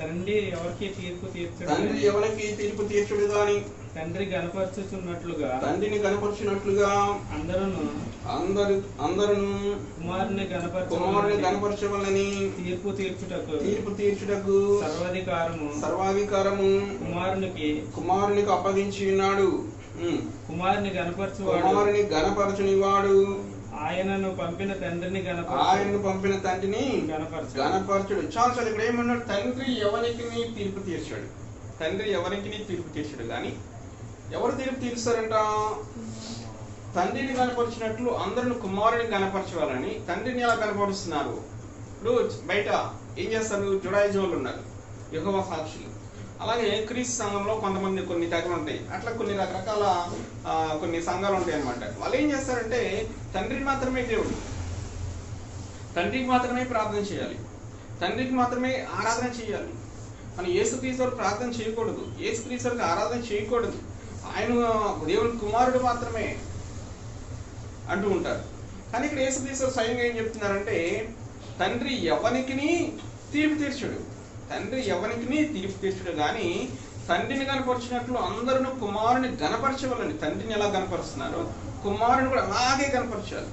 తండ్రి ఎవరికి తీర్పు తీర్చడు? తండ్రి ఎవరికి తీర్పు తీర్చుడు గాని? తండ్రి గనపరచుచున్నట్లుగా తండ్రిని కనపరిచినట్లుగా అందరూ అందరు అందరూ కుమారుని కుమారుని గనపరచు కనపరచవలని తీర్పు తీర్చుటకు తీర్పు తీర్చుటకు సర్వాధికారము సర్వాధికారము కుమారునికి కుమారునికి అప్పగించి ఉన్నాడు. కుమారుని గనపరచువాడు కుమారుని గణపరచుని వాడు ఆయనను పంపిన తండ్రిని ఆయన్ను పంపిన తండ్రిని గణపరచుడు. చాలు ఇక్కడ ఏమన్నాడు? తండ్రి ఎవరికి తీర్పు తీర్చాడు? తండ్రి ఎవరికి తీర్పు తీర్చాడు? కానీ ఎవరు తీర్పు తీరుస్తారంట? తండ్రిని కనపరిచినట్లు అందరిని కుమారుని కనపరచాలని తండ్రిని ఎలా కనపరుస్తున్నారు ఇప్పుడు బయట ఏం చేస్తారు? జుడాయిజోలు ఉన్నారు. యెహోవా సాక్షులు. అలాగే క్రీస్తు సంఘంలో కొంతమంది కొన్ని తెగలు ఉంటాయి. అట్లా కొన్ని రకరకాల కొన్ని సంఘాలు ఉంటాయి అన్నమాట. వాళ్ళు ఏం చేస్తారంటే తండ్రికి మాత్రమే దేవుడు. తండ్రికి మాత్రమే ప్రార్థన చేయాలి. తండ్రికి మాత్రమే ఆరాధన చేయాలి. మనం యేసుక్రీస్తులకు ప్రార్థన చేయకూడదు. యేసుక్రీస్తులకు ఆరాధన చేయకూడదు. ఆయన దేవుని కుమారుడు మాత్రమే అంటూ ఉంటారు. కానీ ఇక్కడ యేసుక్రీస్తు స్వయంగా ఏం చెప్తున్నారంటే తండ్రి ఎవనికిని తీర్పు తీర్చుడు. తండ్రి ఎవనికిని తీర్పు తీర్చుడు కానీ తండ్రిని కనపరిచినట్లు అందరూ కుమారుని గనపరచవాలని. తండ్రిని ఎలా కనపరుస్తున్నారు కుమారుని కూడా అలాగే కనపరచాలి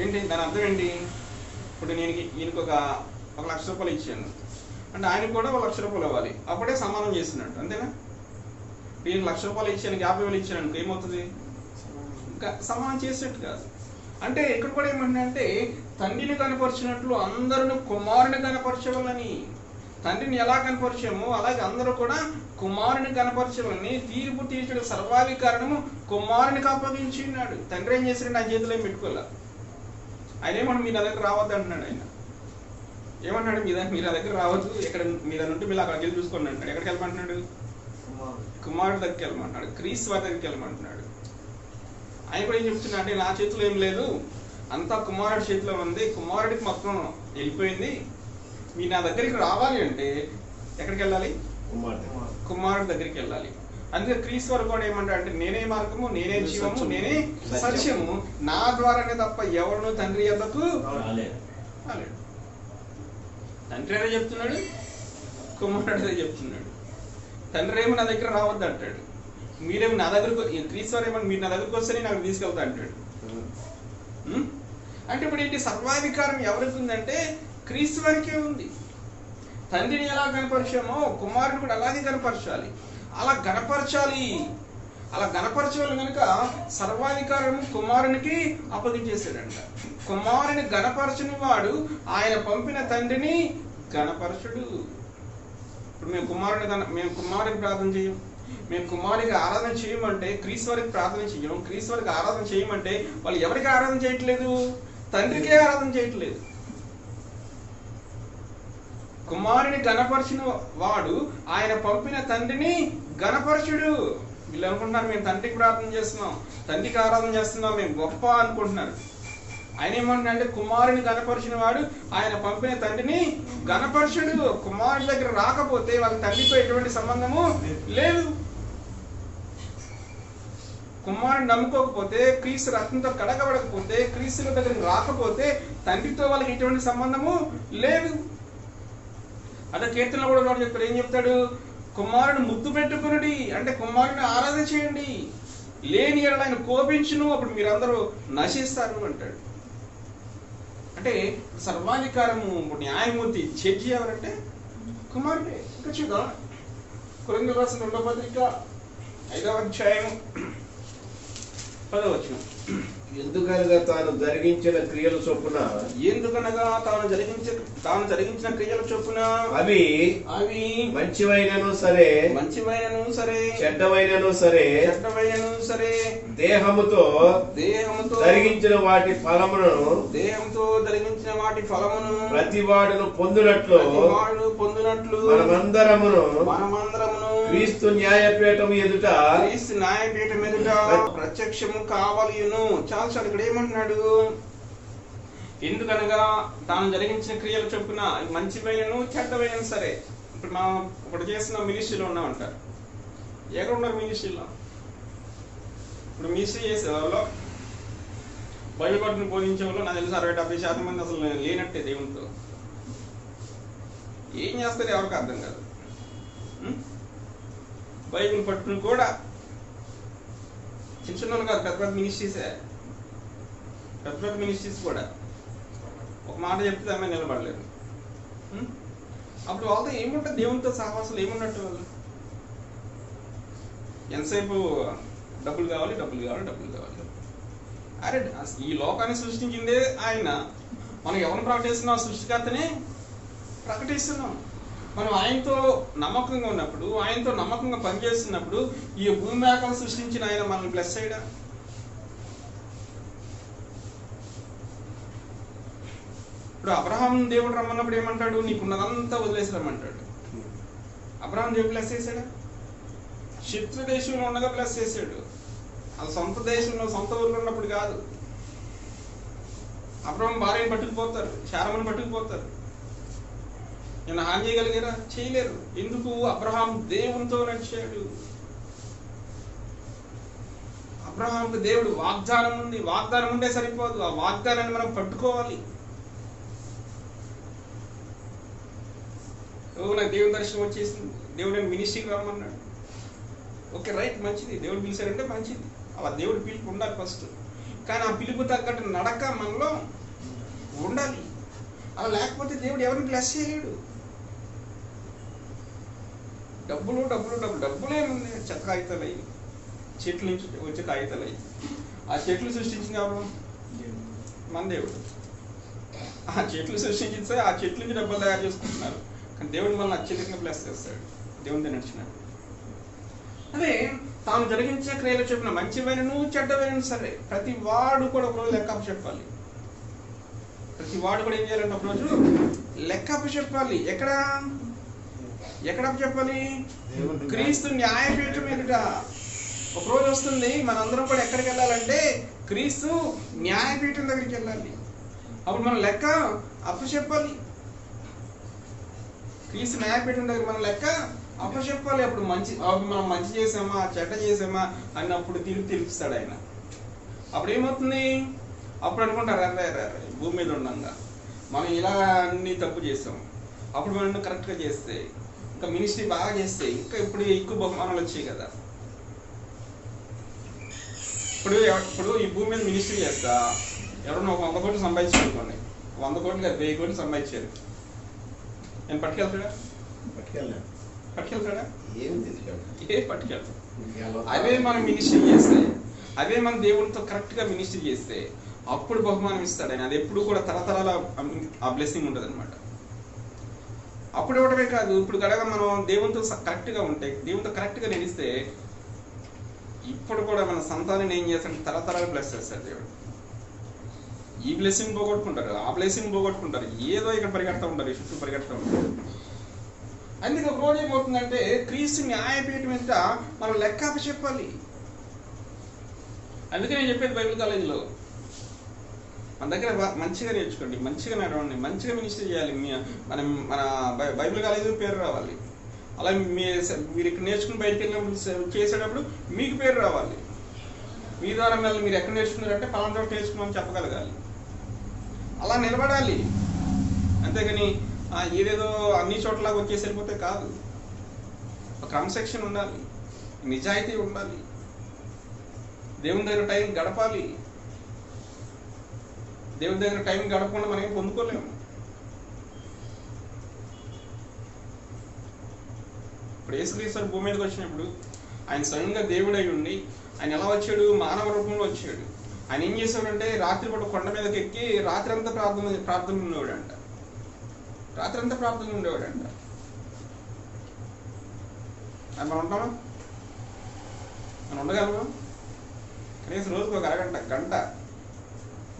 ఏంటి? దాని అర్థం ఏంటి? ఇప్పుడు నేను ఈయనకు ఒక ఒక లక్ష రూపాయలు ఇచ్చాను. అంటే ఆయనకు కూడా ఒక లక్ష రూపాయలు ఇవ్వాలి. అప్పుడే సమానం చేసినట్టు అంతేనా? నేను లక్ష రూపాయలు ఇచ్చాను యాభై వేలు ఇచ్చాను అనుకో ఏమవుతుంది? ఇంకా సమానం చేసినట్టు కాదు. అంటే ఇక్కడ కూడా ఏమంటే తండ్రిని కనపరిచినట్లు అందరూ కుమారుని కనపరచవాలని తండ్రిని ఎలా కనపరిచామో అలాగే అందరూ కూడా కుమారుని కనపరచవాలని తీర్పు తీర్చడం సర్వాధికారణము కుమారునికి అప్పగించి ఉన్నాడు. తండ్రి ఏం చేశాడు? నా చేతిలో ఏం పెట్టుకోలే ఆయన ఏమన్నా మీ దగ్గర రావద్దు అంటున్నాడు ఆయన. ఏమన్నాడు? మీ దగ్గర రావద్దు. ఇక్కడ మీ దగ్గర ఉంటే మీరు అక్కడికి వెళ్ళి చూసుకోండి అంటున్నాడు. ఎక్కడికి వెళ్ళమంటున్నాడు? కుమారుడు దగ్గరికి వెళ్ళమంటున్నాడు. క్రీస్తు వారి దగ్గరికి వెళ్ళమంటున్నాడు. ఆయన కూడా ఏం చెప్తున్నా అంటే నా చేతిలో ఏం లేదు. అంతా కుమారుడి చేతిలో ఉంది. కుమారుడికి మొత్తం వెళ్ళిపోయింది. మీరు నా దగ్గరికి రావాలి అంటే ఎక్కడికి వెళ్ళాలి? కుమారుడి దగ్గరికి. వెళ్ళాలి. అందుకే క్రీస్తు వారు కూడా ఏమంటారు అంటే నేనే మార్గము నేనే జీవము నేనే సత్యము. నా ద్వారానే తప్ప ఎవరును తండ్రి రాలేడు తండ్రి అదే చెప్తున్నాడు? కుమారుడు అదే చెప్తున్నాడు? తండ్రి ఏమో నా దగ్గర రావద్దు అంటాడు. మీరేమో నా దగ్గరకు క్రీస్తు వారు ఏమో మీరు నా దగ్గరకు వస్తేనే నాకు తీసుకెళ్తా అంటాడు? అంటే ఇప్పుడు ఏంటి? సర్వాధికారం ఎవరికి ఉందంటే క్రీస్తు వారికే ఉంది. తండ్రిని ఎలా కనపరిచామో కుమారుని కూడా అలాగే కనపరచాలి అలా గనపరచాలి అలా గణపరచాలి కనుక సర్వాధికారం కుమారునికి అప్పగించేశాడంట. కుమారుని గణపరచని వాడు ఆయన పంపిన తండ్రిని గణపరచుడు. ఇప్పుడు మేము కుమారుని మేము కుమారుని ప్రార్థన చేయం. మేము కుమారునికి ఆరాధన చేయమంటే క్రీస్తు వారికి ప్రార్థన చేయం. క్రీస్తు వారికి ఆరాధన చేయమంటే వాళ్ళు ఎవరికి ఆరాధన చేయట్లేదు? తండ్రికే ఆరాధన చేయట్లేదు. కుమారుని గణపరచిన వాడు ఆయన పంపిన తండ్రిని గణపరచుడు వీళ్ళు అనుకుంటున్నారు మేము తండ్రికి ప్రార్థన చేస్తున్నాం తండ్రికి ఆరాధన చేస్తున్నాం మేము గొప్ప అనుకుంటున్నారు. ఆయన ఏమంటున్నాడంటే కుమారుని గణపరిచిన వాడు ఆయన పంపిన తండ్రిని గణపరచుడు కుమారుడి దగ్గర రాకపోతే వాళ్ళ తండ్రితో ఎటువంటి సంబంధము లేదు. కుమారుని నమ్ముకోకపోతే క్రీస్తు రక్తంతో కడగబడకపోతే క్రీస్తుల దగ్గరికి రాకపోతే తండ్రితో వాళ్ళకి ఎటువంటి సంబంధము లేదు. అదే కీర్తనలో కూడా ఉన్నాడు చెప్తాడు ఏం చెప్తాడు? కుమారుని ముద్దు పెట్టుకునుడి అంటే కుమారుని ఆరాధన చేయండి. లేని ఎడల ఆయన కోపించును అప్పుడు మీరందరూ నశిస్తారు అంటాడు. అంటే సర్వాధికారము న్యాయమూర్తి జడ్జి ఎవరంటే కుమారుడే. ఇంకా చూద్దాం. కొరింగ రాసిన రెండో పత్రిక ఐదవ అధ్యాయం పదవచ్చు ఎందుకనగా తాను జరిగించిన క్రియల చొప్పున? ఎందుకనగా తాను జరిగించ తాను జరిగించిన క్రియల చొప్పున? అవి అవి మంచివైనను సరే మంచివైనను సరే చెడ్డవైనను సరే చెడ్డవైనను సరే దేహముతో దేహముతో జరిగించిన వాటి ఫలమును దేహంతో జరిగించిన వాటి ఫలమును ప్రతివాడును పొందినట్లు వాడు పొందినట్లు మనమందరమును మనమందరమును క్రీస్తు న్యాయపీఠం ఎదుట క్రీస్తు న్యాయపీఠం ఎదుట ప్రత్యక్షము కావలియును. చాలా చాలా ఇక్కడ ఏమంటున్నాడు? ఎందుకనగా తాను జరిగించిన క్రియలు చొప్పున మంచివైనను చెడ్డవైనను సరే. ఇప్పుడు మనం ఇప్పుడు చేస్తున్న మినిస్ట్రీలో ఉన్నామంటారు ఎక్కడ ఉన్నారు మినిస్ట్రీలో? ఇప్పుడు మినిస్ట్రీ చేసే వాళ్ళు బైబిల్ పట్టుకుని బోధించే వాళ్ళు నాకు తెలిసి అరవై డెబ్బై శాతం మంది అసలు లేనట్టే దేవునితో. ఏం చేస్తారు ఎవరికి అర్థం కాదు? బైబిల్ పట్టుకుని కూడా చిన్న చిన్న కాదు పెద్ద పెద్ద మినిస్ట్రీసే పెద్ద పెద్ద మినిస్ట్రీస్ కూడా. ఒక మాట చెప్తే ఆమె నిలబడలేదు అప్పుడు వాళ్ళతో ఏముంటుంది? దేవునితో సహవాసాలు ఏమున్నట్టు వాళ్ళు? ఎంతసేపు డబ్బులు కావాలి డబ్బులు కావాలి డబ్బులు కావాలి? అరే ఈ లోకాన్ని సృష్టించిందే ఆయన. మనం ఎవరిని ప్రకటిస్తున్నాం సృష్టికర్తనే ప్రకటిస్తున్నాం. మనం ఆయనతో నమ్మకంగా ఉన్నప్పుడు ఆయనతో నమ్మకంగా పనిచేస్తున్నప్పుడు ఈ భూమి ఆకలి సృష్టించిన ఆయన మనల్ని బ్లెస్ అయ్యడా ఇప్పుడు అబ్రహాం దేవుడు రమ్మన్నప్పుడు ఏమంటాడు? నీకున్నదంతా వదిలేసి రమ్మంటాడు. అబ్రహాం దేవుడు బ్లెస్ చేశాడా? శత్రు దేశంలో ఉండగా బ్లెస్ చేశాడు. అది సొంత దేశంలో సొంత ఊర్లో ఉన్నప్పుడు కాదు. అబ్రహం భార్యను పట్టుకుపోతారు శారమని పట్టుకుపోతారు. నేను హాని చేయగలిగారా చేయలేరు. ఎందుకు? అబ్రహాం దేవునితో నడిచాడు. అబ్రహాంకు దేవుడు వాగ్దానం ఉంది. వాగ్దానం ఉంటే సరిపోదు. ఆ వాగ్దానాన్ని మనం పట్టుకోవాలి. నాకు దేవుని దర్శనం వచ్చేసింది. దేవుడు నేను మినిస్ట్రీకి రమ్మన్నాడు. ఓకే రైట్ మంచిది. దేవుడు పిలిచారంటే మంచిది. అలా దేవుడు పిలుపు ఉండాలి ఫస్ట్ కానీ ఆ పిలుపు తగ్గట్టు నడక మనలో ఉండాలి. అలా లేకపోతే దేవుడు ఎవరిని బ్లెస్ చేయలేడు. డబ్బులు డబ్బులు డబ్బులు. డబ్బులు ఏముంది చెత్త కాగితాలు అయ్యి చెట్ల నుంచి వచ్చే కాగితాలు అయ్యి ఆ చెట్లు సృష్టించింది ఎవరు? మన దేవుడు. ఆ చెట్లు సృష్టించితే ఆ చెట్ల నుంచి డబ్బులు తయారు చేసుకుంటున్నారు. కానీ దేవుడు మనల్ని అత్యధికంగా బ్లెస్ చేస్తాడు. దేవుడితో నడిచినాడు. అదే తాను జరిగించే క్రియలు చెప్పిన మంచివైనను చెడ్డవైనను సరే ప్రతి వాడు కూడా ఒకరోజు లెక్కపు చెప్పాలి. ప్రతి వాడు కూడా ఏం చేయాలంటే ఒకరోజు లెక్కపు చెప్పాలి. ఎక్కడ? ఎక్కడ చెప్పాలి దేవుని క్రీస్తు న్యాయపీఠం ఎదుట. ఒక రోజు వస్తుంది మనందరం కూడా ఎక్కడికి వెళ్ళాలంటే క్రీస్తు న్యాయపీఠం దగ్గరికి వెళ్ళాలి. అప్పుడు మనం లెక్క అప్పు చెప్పాలి క్రీస్తు న్యాయపీఠం దగ్గర మన లెక్క అప్పు చెప్పాలి అప్పుడు మంచి అప్పుడు మనం మంచి చేసామా చెడ్డ చేసామా అన్నప్పుడు తీర్పు తీర్పిస్తాడు ఆయన. అప్పుడు ఏమవుతుంది? అప్పుడు అనుకుంటారు అరే అరే భూమి మీద ఉండంగా. మనం ఇలా అన్ని తప్పు చేసాం. అప్పుడు మనం కరెక్ట్గా చేస్తే ఇంకా మినిస్ట్రీ బాగా చేస్తే ఇంకా ఇప్పుడు ఎక్కువ బహుమానాలు వచ్చాయి కదా. ఇప్పుడు ఇప్పుడు ఈ భూమి మీద మినిస్ట్రీ చేస్తా ఎవరన్నా ఒక వంద కోట్లు సంపాదించారు అనుకోండి వంద కోట్లు కాదు వెయ్యి కోట్లు సంపాదించారు. నేను పట్టుకెళ్తాడా? పట్టుకెళ్ళాను పట్టుకెళ్తాడా? ఏ పట్టుకెళ్తాం అవే మనం మినిస్ట్రీ చేస్తే అవే మన దేవునితో కరెక్ట్గా మినిస్ట్రీ చేస్తే అప్పుడు బహుమానం ఇస్తాడు ఆయన అది ఎప్పుడు కూడా తరతరాల ఆ బ్లెస్సింగ్ ఉంటుంది అనమాట అప్పుడు ఇవ్వడమే కాదు ఇప్పుడు కనుక మనం దేవునితో కరెక్ట్గా ఉంటే దేవునితో కరెక్ట్గా నిలిస్తే ఇప్పుడు కూడా మన సంతానం ఏం చేస్తాడు? తరతరాలు బ్లెస్ చేస్తాడు దేవుడు. ఈ బ్లెస్సింగ్ పోగొట్టుకుంటారు. ఆ బ్లెస్సింగ్ పోగొట్టుకుంటారు. ఏదో ఇక్కడ పరిగెడతా ఉంటారు ఈ చుట్టూ పరిగెడతా ఉంటారు. అందుకే ఒక రోజు ఏమవుతుందంటే క్రీస్తు న్యాయపీఠం మీద మనం లెక్క చెప్పాలి అందుకే నేను చెప్పేది బైబిల్ కాలేజీలో మన దగ్గర మంచిగా నేర్చుకోండి మంచిగా నడవండి మంచిగా మినిస్ట్రీ చేయాలి. మీ మనం మన బై- బైబిల్ కాలేజీ పేరు రావాలి. అలా మీ మీరు ఇక్కడ నేర్చుకుని బయటకు వెళ్ళినప్పుడు చేసేటప్పుడు మీకు పేరు రావాలి. మీ ద్వారా మళ్ళీ మీరు ఎక్కడ నేర్చుకున్నారంటే పలానా చోట నేర్చుకున్నామని చెప్పగలగాలి. అలా నిలబడాలి. అంతేగాని ఏదేదో అన్ని చోట్ల వచ్చేసి వెళ్ళిపోతే కాదు. ఒక క్రమశిక్షణ ఉండాలి. నిజాయితీ ఉండాలి. దేవుని దగ్గర టైం గడపాలి. దేవుని దగ్గర టైం గడపకుండా మనం ఏం పొందుకోలేము. ఇప్పుడు యేసుక్రీస్తు భూమి మీదకి వచ్చినప్పుడు ఆయన స్వయంగా దేవుడై ఉండి ఆయన ఎలా వచ్చాడు? మానవ రూపంలో వచ్చాడు. ఆయన ఏం చేశాడంటే రాత్రిపూట కొండ మీదకి ఎక్కి రాత్రి అంతా ప్రార్థన ప్రార్థన ఉండేవాడంట. రాత్రి అంతా ప్రార్థన ఉండేవాడంట. అది మనం ఉంటామా? మనం ఉండగలమా? కనీసం రోజుకు ఒక అరగంట గంట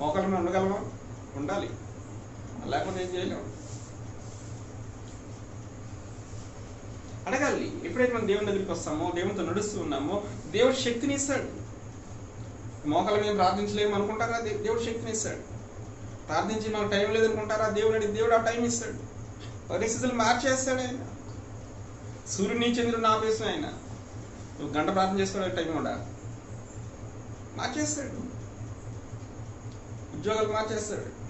మోకాళ్ళ మీద ఉండగలమా? ఉండాలి. లేకపోతే ఏం చేయలేము. అడగాలి. ఎప్పుడైతే మనం దేవుని దగ్గరికి వస్తామో దేవునితో నడుస్తూ ఉన్నామో దేవుడు శక్తిని ఇస్తాడు. మోకాల మీద ప్రార్థించలేము అనుకుంటారా? దేవుడు శక్తిని ఇస్తాడు. ప్రార్థించి మనకు టైం లేదనుకుంటారా? దేవుడు అడిగి దేవుడు ఆ టైం ఇస్తాడు. పరిస్థితులు మార్చేస్తాడు ఆయన. సూర్యుని చంద్రుడు ఆపేసిన ఆయన. నువ్వు గంట ప్రార్థన చేసుకోవడానికి టైం కూడా మార్చేస్తాడు. ఉద్యోగాలు మార్చేస్తాడు.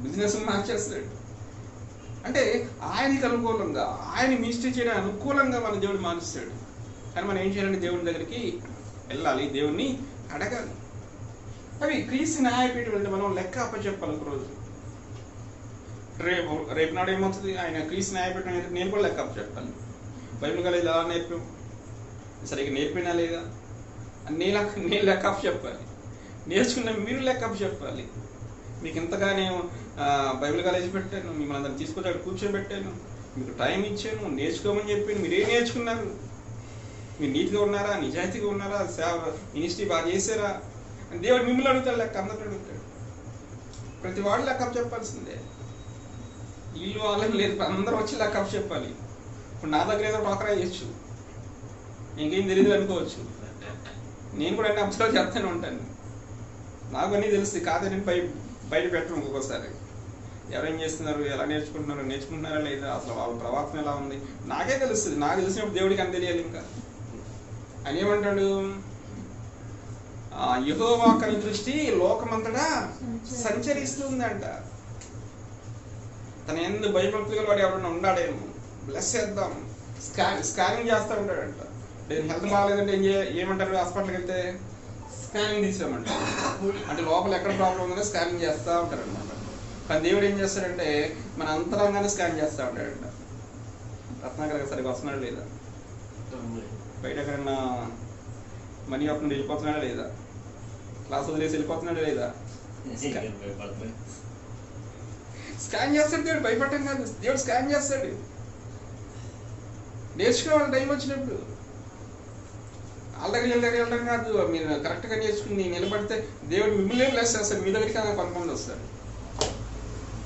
బిజినెస్ మార్చేస్తాడు. అంటే ఆయనకి అనుకూలంగా ఆయన మినిస్ట్రీ చేయడానికి అనుకూలంగా మన దేవుడు మారుస్తాడు. కానీ మనం ఏం చేయాలంటే దేవుని దగ్గరికి వెళ్ళాలి. దేవుణ్ణి అడగాలి. అవి క్రీస్తు న్యాయపీఠం అంటే మనం లెక్క అప్పచెప్పాలి ఒక రోజు. రేపు రేపు నాడు ఏమవుతుంది? ఆయన క్రీస్తు న్యాయపీఠం అయితే నేను కూడా లెక్క అప్పచెప్పాను బైబిల్ కాలేజ్ ఎలా నేర్పాం సరిగ్గా నేర్పినా లేదా? నేను నేను లెక్క అప్పచెప్పాలి. నేర్చుకున్న మీరు లెక్క చెప్పాలి. మీకు ఇంతగా నేను బైబిల్ కాలేజ్ పెట్టాను మిమ్మల్ని అందరిని తీసుకొచ్చి అక్కడ కూర్చోబెట్టాను మీకు టైం ఇచ్చాను నేర్చుకోమని చెప్పాను మీరేం నేర్చుకున్నారు? మీరు నీట్గా ఉన్నారా? నిజాయితీగా ఉన్నారా? సేవ మినిస్ట్రీ బాగా చేశారా? అని దేవుడు మిమ్మల్ని అడుగుతాడు లెక్క అందరిని అడుగుతాడు. ప్రతి వాడు లెక్క చెప్పాల్సిందే. ఇల్లు వాళ్ళని లేదు అందరూ వచ్చి లెక్క చెప్పాలి. ఇప్పుడు నా దగ్గర ఏదో టోకరా చేయొచ్చు ఇంకేం తెలియదు అనుకోవచ్చు. నేను కూడా అన్ని అబ్జర్వ్ చేస్తూనే ఉంటాను. నాకు అన్నీ తెలుస్తుంది కాదని పై బయట పెట్టడం ఇంకొకసారి ఎవరేం చేస్తున్నారు ఎలా నేర్చుకుంటున్నారు నేర్చుకుంటున్నారా లేదా అసలు వాళ్ళ ప్రవర్తన ఎలా ఉంది? నాకే తెలుస్తుంది. నాకు తెలిసినప్పుడు దేవుడికి అని తెలియాలి ఇంకా. అని ఏమంటాడు? యుహోవాకని దృష్టి లోకమంతటా సంచరిస్తుందంట. తన ఎందు భయభక్తులు వాడు ఎవరన్నా ఉన్నాడేమో బ్లెస్ చేద్దాం. స్కాన్ స్కానింగ్ చేస్తూ ఉంటాడంట. నేను హెల్త్ బాగాలేదంటే ఏం ఏమంటారు హాస్పిటల్కి వెళ్తే? స్కానింగ్ తీసామంటారు అంటే లోపల ఎక్కడ ప్రాబ్లం ఉందో స్కానింగ్ చేస్తూ ఉంటారనమాట కానీ దేవుడు ఏం చేస్తాడంటే మన అంతరంగానే స్కాన్ చేస్తూ ఉంటాడంట. రత్నాకర్ సరిగ్గా వస్తున్నాడు లేదా? బయట ఎక్కడన్నా మనీ అప్ వెళ్ళిపోతున్నాడా లేదా? క్లాస్ వదిలేసి వెళ్ళిపోతున్నాడా లేదా? స్కాన్ చేస్తాడు దేవుడు భయపడటం కాదు. దేవుడు స్కాన్ చేస్తాడు. నేర్చుకోవాలి టైం వచ్చినప్పుడు. వాళ్ళ దగ్గర వీళ్ళ దగ్గర వెళ్ళడం కాదు. మీరు కరెక్ట్గా నేర్చుకుని నిలబడితే దేవుడు మిమ్మల్ని బ్లెస్ చేస్తాడు. మీ దగ్గరికి అలా కొంతమంది వస్తారు.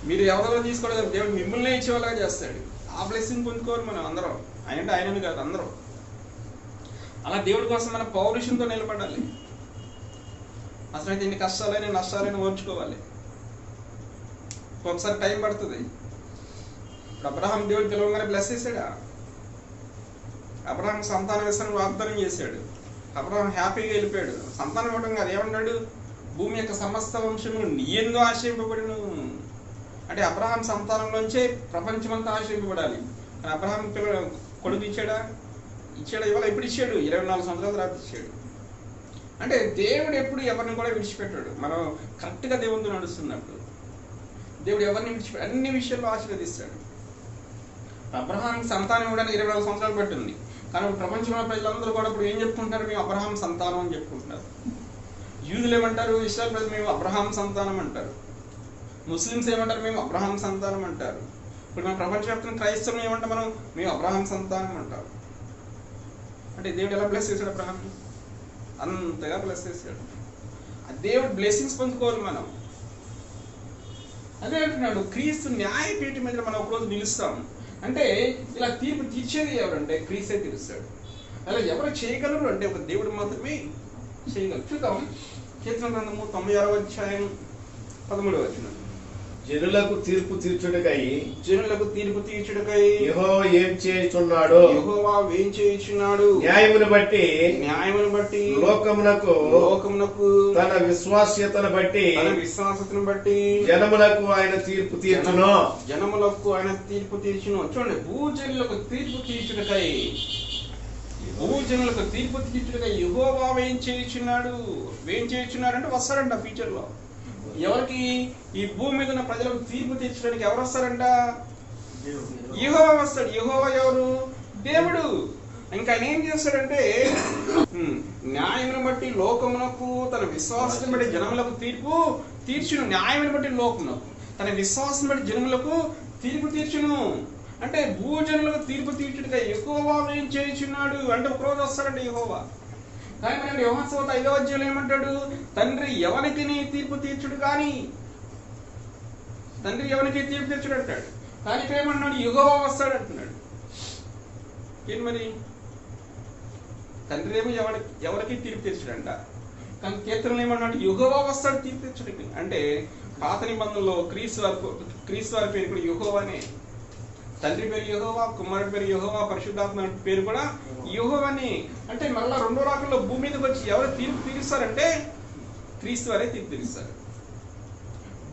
మీరు ఎవరిలో తీసుకోవడం దేవుడు మిమ్మల్ని ఇచ్చేవాళ్ళగా చేస్తాడు. ఆ బ్లెస్సింగ్ పొందుకోవాలి మనం అందరం. ఆయన అంటే ఆయనని కాదు అందరం. అలా దేవుడి కోసం మన పౌరుషంతో నిలబడాలి. అసలు ఇన్ని కష్టాలైన నష్టాలైన ఓర్చుకోవాలి. ఒకసారి టైం పడుతుంది. ఇప్పుడు అబ్రహాం దేవుడు పిలవగానే బ్లెస్ చేశాడా? అబ్రహాం సంతానం విషయాన్ని వాగ్దానం చేశాడు. అబ్రహం హ్యాపీగా వెళ్ళిపోయాడు. సంతానం ఇవ్వడం కాదు. ఏమన్నాడు? భూమి యొక్క సమస్త వంశములు నీ ఎందు ఆశ్రయింపబడిను అంటే అబ్రహాం సంతానంలోంచే ప్రపంచమంతా ఆశ్రయింపబడాలి. కానీ అబ్రహాం పిల్ల కొడుకు ఇచ్చాడా? ఇచ్చాడు? ఇవాళ ఎప్పుడు ఇచ్చాడు? ఇరవై నాలుగు సంవత్సరాల తర్వాత ఇచ్చాడు. అంటే దేవుడు ఎప్పుడు ఎవరిని కూడా విడిచిపెట్టాడు. మనం కరెక్ట్గా దేవునితో నడుస్తున్నప్పుడు దేవుడు ఎవరిని విడిచిపె అన్ని విషయాల్లో ఆశీర్వదిస్తాడు. అబ్రహాం సంతానం ఇవ్వడానికి ఇరవై నాలుగు సంవత్సరాలు పట్టింది. కానీ ఇప్పుడు ప్రపంచంలో ప్రజలందరూ కూడా ఇప్పుడు ఏం చెప్పుకుంటారు? మేము అబ్రహాం సంతానం అని చెప్పుకుంటున్నారు యూదులు ఏమంటారు? ఇస్రాయల్ ప్రజలు మేము అబ్రహాం సంతానం అంటారు. ముస్లిమ్స్ ఏమంటారు? మేము అబ్రహాం సంతానం అంటారు. ఇప్పుడు మన ప్రపంచవ్యాప్తంగా క్రైస్తవం ఏమంటాం మనం మేము అబ్రహాం సంతానం అంటారు. అంటే దేవుడు ఎలా బ్లెస్ చేశాడు అబ్రహాం అంతగా బ్లెస్ చేశాడు. దేవుడు బ్లెస్సింగ్స్ పొందుకోవాలి మనం. అదే అంటున్నాడు క్రీస్తు న్యాయపీఠం మీద మనం ఒకరోజు నిలుస్తాం అంటే ఇలా తీర్పు తీర్చేది ఎవరంటే క్రీసే తీరుస్తాడు. అలా ఎవరు చేయగలరు అంటే ఒక దేవుడు మాత్రమే చేయగలరు. చూద్దాం. కీర్తన గ్రంథము తొంభై ఆరో అధ్యాయం పదమూడవ వచ్చిన జనులకు తీర్పు తీర్చుటకై జనులకు తీర్పు తీర్చుటకై యహో ఏం చేస్తున్నాడో యెహోవా వేం చేయుచున్నాడు? న్యాయమును బట్టి న్యాయమును బట్టి లోకమునకు లోకమునకు తన విశ్వాస్యతను బట్టి తన విశ్వాసతను బట్టి జనములకు ఆయన తీర్పు తీర్చును. జనములకు ఆయన తీర్పు తీర్చును. చూడండి భూజనులకు తీర్పు తీర్చుటకై భూజనులకు తీర్పు తీర్చుటకై యెహోవా వేం చేయుచున్నాడు? వేం చేయుచున్నాడు అంటే వస్తాడంట ఫ్యూచర్లో. ఎవరికి ఈ భూమి మీద ఉన్న ప్రజలకు తీర్పు తీర్చడానికి ఎవరు వస్తారంట? యెహోవా వస్తాడు. యెహోవా ఎవరు? దేవుడు. ఇంకా ఆయన ఏం చేస్తాడంటే న్యాయమును బట్టి లోకమునకు తన విశ్వాసం బట్టి జనములకు తీర్పు తీర్చును. న్యాయమును బట్టి లోకమునకు. తన విశ్వాసం బట్టి జనములకు తీర్పు తీర్చును. అంటే భూజనులకు తీర్పు తీర్చుడుగా ఎక్కువ ఏం చేయుచున్నాడు? అంటే ఒక రోజు వస్తాడంటే యెహోవా. కానీ మనం యోహాసవత ఐదో అధ్యాయులు ఏమంటాడు? తండ్రి ఎవరికి నీ తీర్పు తీర్చుడు కానీ? తండ్రి ఎవరికి తీర్పు తీర్చుడు అంటాడు? కానీ ఇక్కడ ఏమన్నాడు యుగోవా వస్తాడు అంటున్నాడు. ఏంటి మరి? తండ్రి ఏమో ఎవరి ఎవరికి తీర్పు తీర్చుడంట. కానీ కీర్తనలు ఏమన్నాడు యుగవ వస్తాడు తీర్పు తీర్చుడికి. అంటే పాత నిబంధనలో క్రీస్తు వారి క్రీస్తు వారి పేరు కూడా యుగోవానే తండ్రి పేరు యహోవా కుమారుడు పేరు యహోవా పరిశుద్ధాత్మ పేరు కూడా యెహోవాని. అంటే మళ్ళా రెండో రాకంలో భూమి మీదకి వచ్చి ఎవరు తీర్పు తీరుస్తారంటే క్రీస్తు వారే తీర్పు తీరుస్తారు.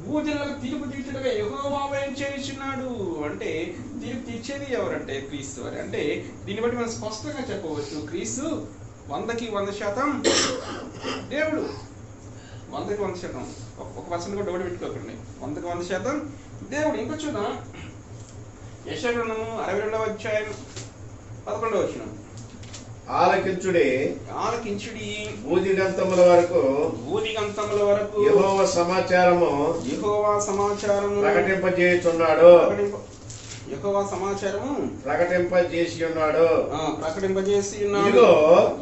భూజనులకు తీర్పు తీర్చడమే యెహోవా ఏం చేయించున్నాడు? అంటే తీర్పు తీర్చేది ఎవరంటే క్రీస్తు వారి. అంటే దీన్ని బట్టి మనం స్పష్టంగా చెప్పవచ్చు క్రీస్తు వందకి వంద శాతం దేవుడు. వందకి వంద శాతం. ఒక- పర్సెంట్ కూడా డౌట్ పెట్టుకోకండి. వందకి వంద శాతం దేవుడు. ఇంకా యశగ్రంథము అరవై రెండవ అధ్యాయం పదకొండవ వచ్చిన ఆలకించుడే ఆలకించుడి బూదిగంతముల వరకు భూదిగంతముల వరకు యెహోవ సమాచారము యెహోవా సమాచారము ప్రకటింపజేయుచున్నాడు. ప్రకటింప- యెహోవా సమాచారము ప్రకటింపజేసి ఉన్నాడు ఆ, ప్రకటింపజేసి ఉన్నాడు ఇదిగో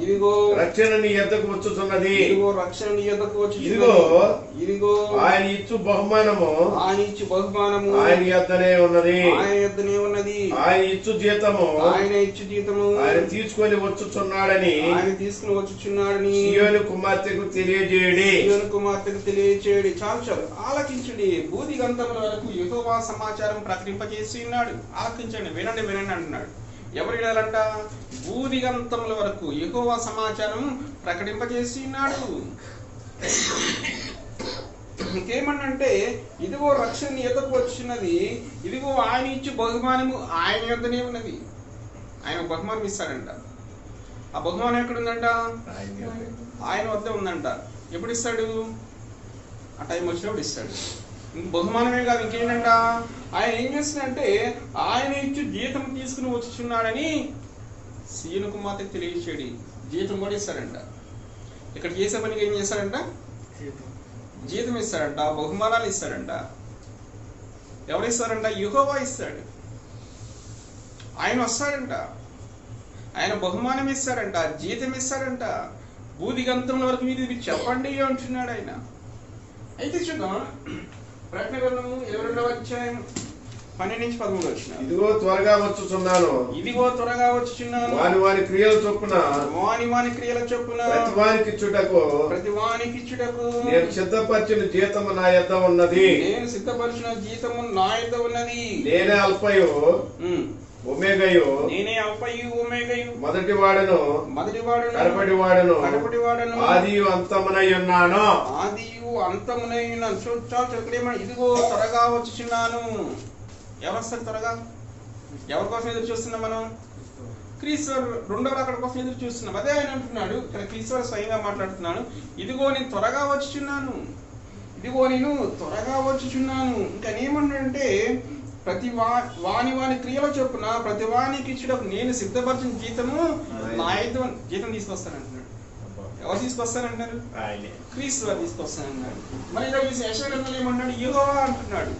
ఇదిగో రక్షణ నీ ఎద్దకు వచ్చుచున్నది. ఇదిగో రక్షణ నీ యొద్దకు వచ్చి ఇదిగో ఇదిగో ఆయన ఇచ్చు బహుమానము. ఆయన ఇచ్చి బహుమానము. ఆయన యొద్దనే ఉన్నది. ఆయన యొద్దనే ఉన్నది. ఆయన ఇచ్చు జీతము. ఆయన ఇచ్చు జీతము. ఆయన తీసుకొని వచ్చుచున్నాడని ఆయన తీసుకుని వచ్చుచున్నాడని సియోను కుమార్తెకు తెలియజేయడి. సియోను కుమార్తెకు తెలియచేయడి చాలు చాలు ఆలకించుడి. బూది గంతముల వరకు యెహోవా సమాచారం ప్రకటింపజేసి ఉన్నాడు ఆలకించండి వినండి వినండి అంటున్నాడు. ఎవరు వినాలంట? బూది గంతముల వరకు యెహోవా సమాచారం ప్రకటింపజేసి ఉన్నాడు ఇంకేమన్నంటే ఇదిగో రక్షణ నీ ఎద్దకు వచ్చినది ఇదిగో ఆయన ఇచ్చి బహుమానము ఆయన యొద్దనే ఉన్నది. ఆయన బహుమానం ఇస్తాడంట. ఆ బహుమానం ఎక్కడ ఉందంట ఆయన వద్ద ఉందంట. ఎప్పుడు ఇస్తాడు? ఆ టైం వచ్చినప్పుడు ఇస్తాడు. బహుమానమే కాదు ఇంకేంటంట? ఆయన ఏం చేస్తున్నాడంటే ఆయన ఇచ్చి జీతం తీసుకుని వచ్చుచున్నాడని సీను కుమార్తె తెలియచేడి జీతం కూడా ఇస్తాడంట. ఇక్కడ చేసే పనికి ఏం చేస్తాడంట? జీతం ఇస్తాడంట బహుమానాలు ఇస్తాడంట. ఎవరు ఇస్తారంట? యుహోవా ఇస్తాడు. ఆయన వస్తాడంట. ఆయన బహుమానం ఇస్తాడంట జీతం ఇస్తాడంట. బూదిగంతముల వరకు మీరు చెప్పండి అంటున్నాడు ఆయన. అయితే చూద్దాం. ప్రకటన గ్రంథము ఇరవై రెండవ అధ్యాయం పన్నెండు నుంచి పదమూడు వచ్చిన. ఇదిగో త్వరగా వచ్చుచున్నాను. ఇదిగో త్వరగా వచ్చుచున్నాను. వాని వాని క్రియల చొప్పున వాని వాని క్రియల చొప్పున ప్రతి వానికి చుటకు ప్రతి వానికి ఇచ్చుటకు నేను సిద్ధపరిచిన జీతము నా యొద్ద ఉన్నది. నేను సిద్ధపరిచిన జీతము నా యొద్ద ఉన్నది. నేనే అల్పయు. ఒమేగయు నేనే అల్పయు ఒమేగయు. మొదటి వాడను మొదటి వాడను కడపటి వాడను కడపటి వాడను. ఆదియు అంతమునై ఉన్నాను. ఆదియు అంతమునైన చూచాలు ఇక్కడేమో ఇదిగో త్వరగా వచ్చుచున్నాను. ఎవరు వస్తారు త్వరగా? ఎవరి కోసం ఎదురు చూస్తున్నాం మనం? క్రీశ్వర్ రెండవ అక్కడ కోసం ఎదురు చూస్తున్నాం. అదే ఆయన అంటున్నాడు. ఇక్కడ క్రీశ్వర్ స్వయంగా మాట్లాడుతున్నాడు. ఇదిగో నేను త్వరగా వచ్చుచున్నాను. ఇదిగో నేను త్వరగా వచ్చుచున్నాను. ఇంకా ఏమన్నాడంటే ప్రతి వా వాని వాని క్రియల చొప్పున ప్రతి వానికి ఇచ్చుటకు నేను సిద్ధపరిచిన జీతము నా జీతం తీసుకొస్తానంటున్నాడు. ఎవరు తీసుకొస్తానంటున్నారు క్రీస్తు వారు తీసుకొస్తానన్నాడు మరి ఇలా చూసి యశగ్రంథంలో ఏమన్నాడు యెహోవా అంటున్నాడు.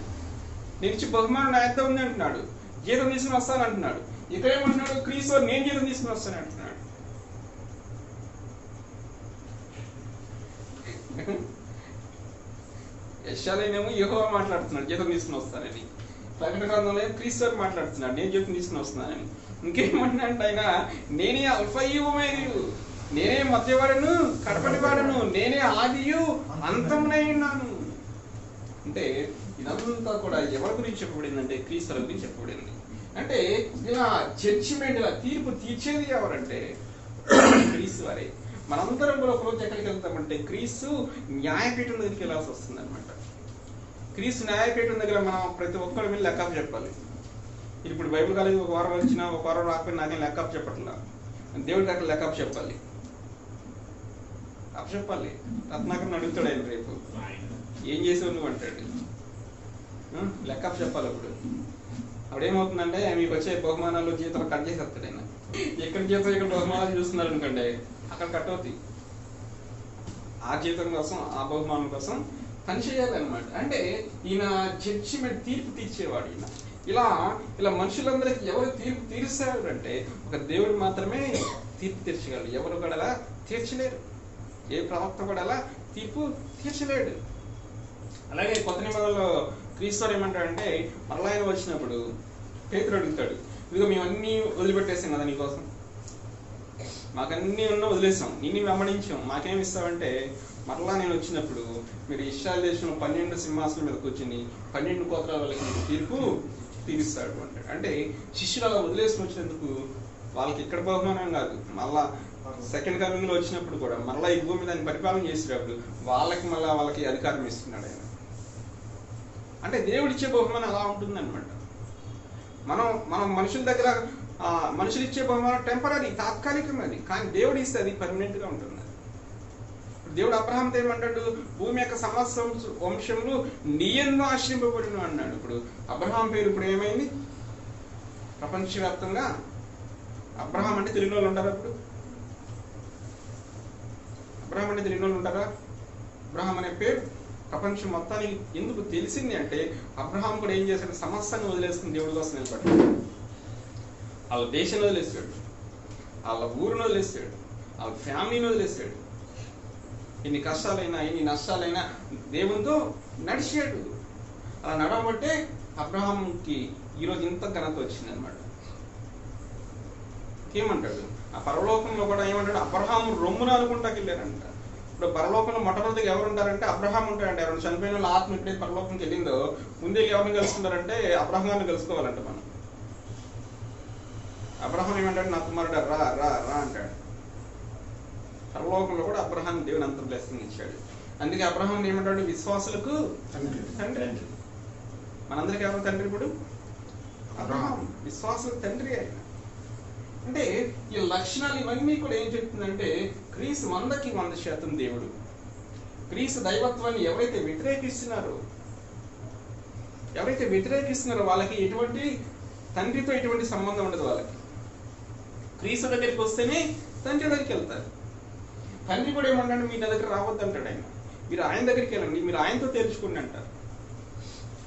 నేను ఇచ్చి బహుమానం యొక్క ఉంది అంటున్నాడు. జీతం తీసుకుని వస్తాను అంటున్నాడు. ఇక్కడ ఏమంటున్నాడు? క్రీస్తు వారు నేను జీతం తీసుకుని వస్తాను అంటున్నాడు. యశాలేనేమో యెహోవా మాట్లాడుతున్నాడు. జీతం తీసుకుని వస్తానని. ప్రకటన గ్రంథంలో క్రీస్తు వారు మాట్లాడుతున్నాడు. నేను జీతం తీసుకుని వస్తున్నానని ఇంకేమంటున్నాడు ఆయన నేనే అల్ఫయ్యుమేయు నేనే మధ్యవాడను కడపటి వాడను నేనే ఆదియు అంతమునై ఉన్నాను. అంటే ఇదంతా కూడా ఎవరి గురించి చెప్పబడిందంటే క్రీస్తుల గురించి చెప్పబడింది. అంటే ఇలా జడ్జిమెంట్ ఇలా తీర్పు తీర్చేది ఎవరంటే క్రీస్తు వారే. మనందరం కూడా ఒకరోజు ఎక్కడికి వెళ్తామంటే క్రీస్తు న్యాయపీఠం దగ్గరికి వెళ్ళాల్సి వస్తుంది అనమాట క్రీస్తు న్యాయపీఠం దగ్గర మనం ప్రతి ఒక్కరి వెళ్ళి లెక్కప్ చెప్పాలి. ఇప్పుడు బైబిల్ కాలేజీ ఒక వారం వచ్చినా ఒక వారం రాకపోయినా నాకేం లెక్కప్ చెప్పట్లా. దేవుడికి అక్కడ లెక్కప్ చెప్పాలి. అప్ చెప్పాలి రత్నాకర్ని అడుగుతాడు ఆయన రేపు. ఏం చేసావు నువ్వు అంటాడు. ఆ, లెక్కప్ చెప్పాలి అప్పుడు. అప్పుడేమవుతుందంటే మీకు వచ్చే బహుమానాలు జీతాలు కట్ చేసేస్తాడు ఆయన. ఎక్కడ జీతం ఇక్కడ బహుమానాలు చూస్తున్నారు అనుకోండి అక్కడ కట్ అవుతాయి. ఆ జీతం కోసం ఆ బహుమానం కోసం పని చేయాలన్నమాట. అంటే ఈయన జడ్జిమెంట్ తీర్పు తీర్చేవాడు ఈయన. ఇలా ఇలా మనుషులందరికీ ఎవరు తీర్పు తీరుస్తాడు అంటే ఒక దేవుడు మాత్రమే తీర్పు తీర్చగలడు. ఎవరు కూడా తీర్చలేరు. ఏ ప్రవక్త కూడా అలా తీర్పు తీర్చలేడు. అలాగే కొత్త నిబంధనలో క్రీస్తు ఏమంటాడంటే మరలా ఆయన వచ్చినప్పుడు పేతులు అడుగుతాడు ఇదిగో మేము అన్నీ వదిలిపెట్టేసాం కదా నీకోసం. మాకన్నీ ఉన్నా వదిలేసాం. నిన్ను వెంబడించాం. మాకేం ఇస్తావంటే మరలా నేను వచ్చినప్పుడు మీరు ఇష్టాల దేశంలో పన్నెండు సింహాసనం మీద కూర్చుని పన్నెండు కోతరాల వాళ్ళకి మీకు తీర్పు తీరుస్తాడు అంటాడు. అంటే శిష్యులు అలా వదిలేసుకుని వచ్చినందుకు వాళ్ళకి ఇక్కడ బహుమానం కాదు. మళ్ళా సెకండ్ కమింగ్లో వచ్చినప్పుడు కూడా మళ్ళీ ఈ భూమి దాన్ని పరిపాలన చేసేటప్పుడు వాళ్ళకి మళ్ళీ వాళ్ళకి అధికారం ఇస్తున్నాడు ఆయన. అంటే దేవుడిచ్చే బహుమానం అలా ఉంటుందన్నమాట. మనం మనం మనుషుల దగ్గర మనుషులు ఇచ్చే బహుమానం టెంపరీ తాత్కాలికమైనది కానీ దేవుడు ఇస్తే అది పర్మనెంట్గా ఉంటుంది దేవుడు అబ్రహాంతో ఏమంటాడు? భూమి యొక్క సమస్త వంశములు నీయందు ఆశ్రయింపబడిన అన్నాడు. ఇప్పుడు అబ్రహాం పేరు ఇప్పుడు ఏమైంది? ప్రపంచవ్యాప్తంగా అబ్రహాం అంటే తెలుగులో వాళ్ళు ఉంటారు అప్పుడు. అబ్రహాం అనేది తెలియని వాళ్ళు ఉంటారా? అబ్రహాం అనే పేరు. ప్రపంచం మొత్తానికి ఎందుకు తెలిసింది అంటే అబ్రహాం కూడా ఏం చేశాడు? సమస్యను వదిలేసుకుని దేవుడి కోసం నిలబడ్డాడు. వాళ్ళ దేశం వదిలేసాడు. వాళ్ళ ఊరిని వదిలేసాడు. వాళ్ళ ఫ్యామిలీని వదిలేసాడు. ఎన్ని కష్టాలైనా ఎన్ని నష్టాలైనా దేవునితో నడిచాడు. అలా నడవబట్టే అబ్రహాంకి ఈరోజు ఇంత ఘనత వచ్చిందనమాట ఏమంటాడు ఆ పరలోకంలో కూడా ఏమంటాడు? అబ్రహాం రొమ్మున అనుకుంటాకి వెళ్ళారంట. ఇప్పుడు పరలోకంలో మొట్టమొదటిగా ఎవరు ఉంటారంటే అబ్రహాం ఉంటారంటే ఎవరు చనిపోయిన వాళ్ళ ఆత్మ ఎప్పుడైతే పరలోకంకి వెళ్ళిందో ముందే ఎవరిని కలుసుకుంటారంటే అబ్రహాం గారిని కలుసుకోవాలంట మనం. అబ్రహాం ఏమంటాడు? నా కుమారుడు రా రా రా అంటాడు. పరలోకంలో కూడా అబ్రహాం దేవుని అంత బ్లెస్సింగ్ ఇచ్చాడు. అందుకే అబ్రహాం ఏమంటాడు? విశ్వాసులకు తండ్రి. మనందరికి ఎవరు తండ్రి ఇప్పుడు? అబ్రహాం విశ్వాసులకు తండ్రి ఆయన. అంటే ఈ లక్షణాలు ఇవన్నీ కూడా ఏం చెప్తుందంటే క్రీస్తు వందకి వంద శాతం దేవుడు. క్రీస్తు దైవత్వాన్ని ఎవరైతే వ్యతిరేకిస్తున్నారో ఎవరైతే వ్యతిరేకిస్తున్నారో వాళ్ళకి ఎటువంటి తండ్రితో ఎటువంటి సంబంధం ఉండదు వాళ్ళకి. క్రీస్తు దగ్గరికి వస్తేనే తండ్రి దగ్గరికి వెళ్తారు. తండ్రి కూడా ఏమంటాడు మీ నా దగ్గర రావద్దు అంటాడు ఆయన. మీరు ఆయన దగ్గరికి వెళ్ళండి మీరు ఆయనతో తేల్చుకోండి అంటారు.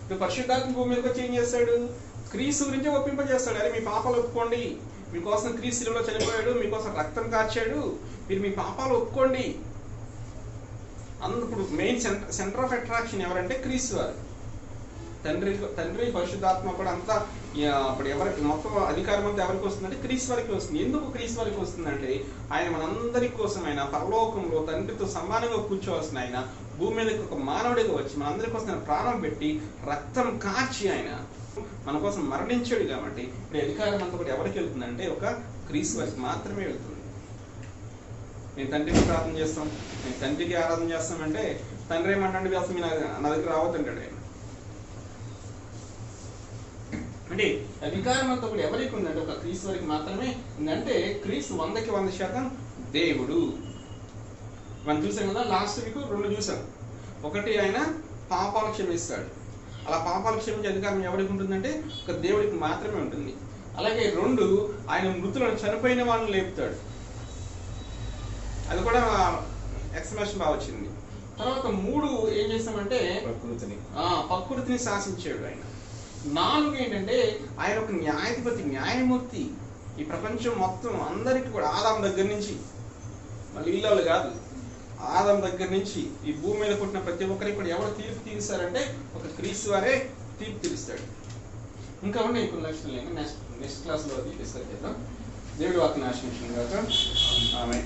ఇప్పుడు పరిశుద్ధాత్మ భూమి మీదకి వచ్చి ఏం చేస్తాడు? క్రీస్తు గురించి ఒప్పింపజేస్తాడు. అరే మీ పాపలు ఒప్పుకోండి. మీకోసం క్రీస్తులో చనిపోయాడు మీకోసం రక్తం కార్చాడు మీరు మీ పాపాలు ఒప్పుకోండి. అన్నప్పుడు main centre centre of attraction ఎవరంటే క్రీస్తు వారు. తండ్రి తండ్రి పరిశుద్ధాత్మ కూడా అంతా అప్పుడు ఎవరికి మొత్తం అధికారం అంతా ఎవరికి వస్తుందంటే క్రీస్తు వారికి వస్తుంది. ఎందుకు క్రీస్తు వారికి వస్తుందంటే ఆయన మనందరి కోసం ఆయన పరలోకంలో తండ్రితో సమానంగా కూర్చోవలసిన ఆయన భూమి మీదకి ఒక మానవుడిగా వచ్చి మనందరి కోసం ప్రాణం పెట్టి రక్తం కాచి ఆయన మన కోసం మరణించాడు కాబట్టి ఇప్పుడు అధికారం అంతా కూడా ఎవరికి వెళ్తుందంటే ఒక క్రీస్తు వారికి మాత్రమే వెళ్తుంది. నేను తండ్రికి ప్రార్థన చేస్తాం మేము తండ్రికి ఆరాధన చేస్తామంటే తండ్రి ఏమంటే అసలు మీ నా నా దగ్గర రావద్దంటాడు ఆయన. అంటే అధికారం అంతా కూడా ఎవరికి ఉందంటే ఒక క్రీస్తు వారికి మాత్రమే ఉందంటే క్రీస్తు వందకి వంద శాతం దేవుడు. మనం చూసాం కదా లాస్ట్ వీక్ రెండు చూసాం. ఒకటి ఆయన పాపాలు క్షమిస్తాడు. అలా పాపాలు క్షమించే అధికారం ఎవరికి ఉంటుందంటే ఒక దేవుడికి మాత్రమే ఉంటుంది. అలాగే రెండు ఆయన మృతులను చనిపోయిన వాళ్ళని లేపుతాడు. అది కూడా ఎక్స్ప్లెనేషన్ బాగా వచ్చింది. తర్వాత మూడు ఏం చేస్తామంటే ప్రకృతిని. ఆ ప్రకృతిని శాసించాడు ఆయన. నాలుగు ఏంటంటే ఆయన ఒక న్యాయాధిపతి న్యాయమూర్తి. ఈ ప్రపంచం మొత్తం అందరికి కూడా ఆదాం దగ్గర నుంచి. మళ్ళీ ఇళ్ళు కాదు. ఆదం దగ్గర నుంచి ఈ భూమి మీద పుట్టిన ప్రతి ఒక్కరికి కూడా ఎవరు తీర్పు తీరుస్తారంటే ఒక క్రీస్తు వారే తీర్పు తీరుస్తాడు. ఇంకా ఉన్నాయి కొన్ని లక్షణాలు నెక్స్ట్ నెక్స్ట్ క్లాస్లో డిస్కస్ చేద్దాం. దేవుడి వాక్యం ఆశించిన కాక ఆమె